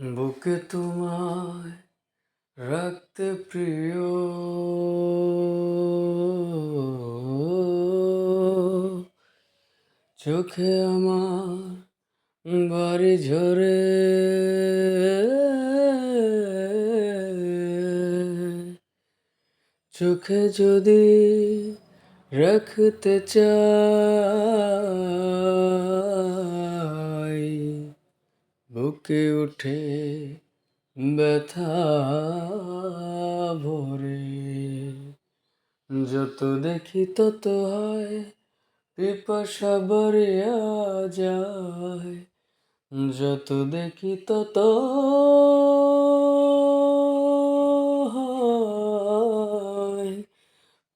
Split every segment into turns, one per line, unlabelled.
বুকে তোমায় রাখতে প্রিয়। চোখে আমার বাড়ি ঝরে। চোখে যদি রাখতে চাই বুকে উঠে ব্যথা ভরে। যত দেখি তত হয় পিপাসা বাড়িয়া যায় যত দেখি তত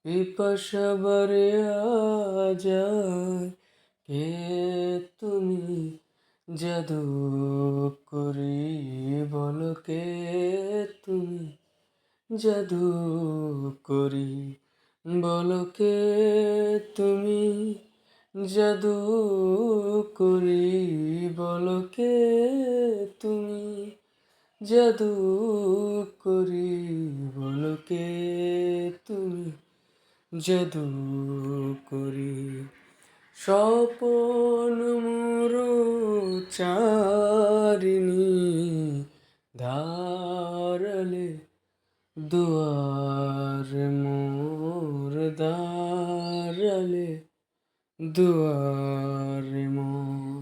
পিপাসা বাড়িয়া যায় কে তুমি জাদু করি বলো কে তুমি? জাদু করি বলো কে তুমি? জাদু করি বলো কে তুমি? জাদু করি বলো কে তুমি? জাদু করি স্বপন চারিণী ধারলে দুয়ার মোর দারলে দুয়ার মোর